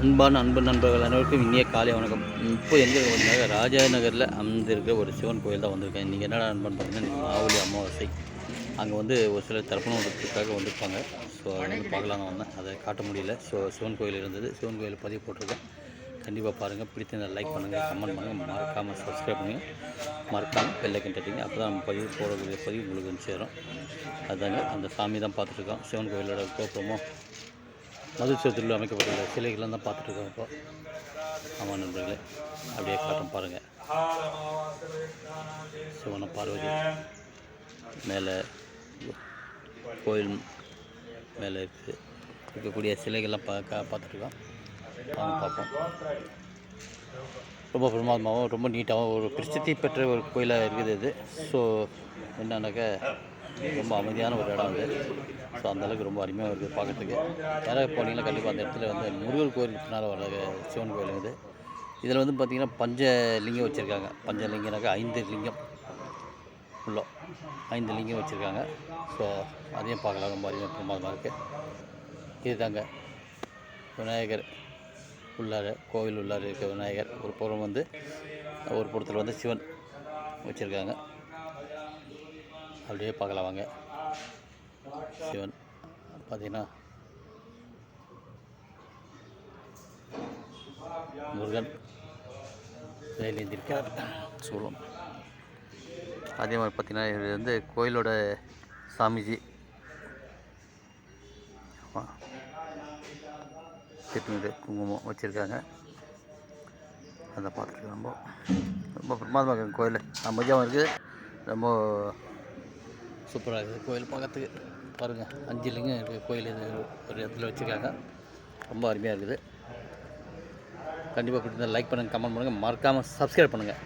அன்பான அன்பு நண்பர்கள் அனைவருக்கும் இனிய காலை வணக்கம். இப்போ எங்கே வந்தாங்க ராஜா நகரில் அமைந்திருக்க ஒரு சிவன் கோயில் தான் வந்திருக்கேன். இன்றைக்கி என்னடா அன்பன் பார்த்தீங்கன்னா இன்னைக்கு மாவுளி அமாவாசை. அங்கே வந்து ஒரு சிலர் தர்ப்பணம் விடுறதுக்காக வந்திருப்பாங்க ஸோ அதை வந்து பார்க்கலாம் வந்தேன். அதை காட்ட முடியல. ஸோ சிவன் கோயில் இருந்தது. சிவன் கோயில் பதிவு போட்டிருக்கேன். கண்டிப்பாக பாருங்கள் பிடித்திருந்தால் லைக் பண்ணுங்கள் கமெண்ட் பண்ணுங்கள் மறக்காமல் சப்ஸ்கிரைப் பண்ணுங்கள் மறக்காமல் பெல்லைக்கன் தட்டிங்க. அப்போ தான் நம்ம பதிவு போடக்கூடிய பதிவு உங்களுக்கு வந்து சேரும். அதுதாங்க அந்த சாமி தான் பார்த்துட்ருக்கோம் சிவன் கோயிலோட கோபுரமும் மதுச்சத்தில் அமைக்கப்பட்டுள்ள சிலைகள்லாம் தான் பார்த்துட்ருக்கோம் இப்போ. ஆமாம் நண்பர்களே. அப்படியே காட்டும் பாருங்கள் சிவன பார்வதி மேலே கோயில் மேலே இருக்குது இருக்கக்கூடிய சிலைகள்லாம் பார்க்க பார்த்துட்ருக்கோம். அவங்க பார்ப்போம். ரொம்ப பிரமாதமாகவும் ரொம்ப நீட்டாகவும் ஒரு பிரசித்தி பெற்ற ஒரு கோயிலாக இருக்குது இது. ஸோ என்னன்னாக்கா ரொம்ப அமைதியான ஒரு இடம் இது ஸோ அந்தளவுக்கு ரொம்ப அருமையாக இருக்குது பார்க்கறதுக்கு. யாராவது போனீங்கன்னா கண்டிப்பாக அந்த இடத்துல வந்து முருகர் கோயில் பின்னால் வர சிவன் கோயில் இது. இதில் வந்து பார்த்திங்கன்னா பஞ்ச லிங்கம் வச்சுருக்காங்க. பஞ்ச லிங்கம்னாக்கா ஐந்து லிங்கம். உள்ள ஐந்து லிங்கம் வச்சுருக்காங்க. ஸோ அதையும் பார்க்கலாம். ரொம்ப அருமையாக பிரமாதமாக இருக்குது இதுதாங்க விநாயகர் உள்ளார கோவில் உள்ளார இருக்க விநாயகர். ஒரு புறம் வந்து ஒரு புறத்தில் வந்து சிவன் வச்சுருக்காங்க. அப்படியே பார்க்கலாம் வாங்க. சிவன் பார்த்தீங்கன்னா முருகன் வேலேந்திருக்கார் சூலம் அதே மாதிரி பார்த்தீங்கன்னா இது வந்து கோயிலோட சாமிஜி. திருநீர் குங்குமம் வச்சுருக்காங்க. அதை பார்த்துட்டு ரொம்ப ரொம்ப பிரமாதமாக இருக்குது கோயில். அமைதியாகவும் இருக்குது ரொம்ப சூப்பராக இருக்குது. கோயில் பார்க்கறதுக்கு பாருங்கள் அஞ்சு லிங்கம் இருக்குது கோயில் ஒரு இடத்துல வச்சுருக்காங்க. ரொம்ப அருமையாக இருக்குது. கண்டிப்பாக பிடிச்சிருந்தா லைக் பண்ணுங்கள் கமெண்ட் பண்ணுங்கள் மறக்காமல் சப்ஸ்கிரைப் பண்ணுங்கள்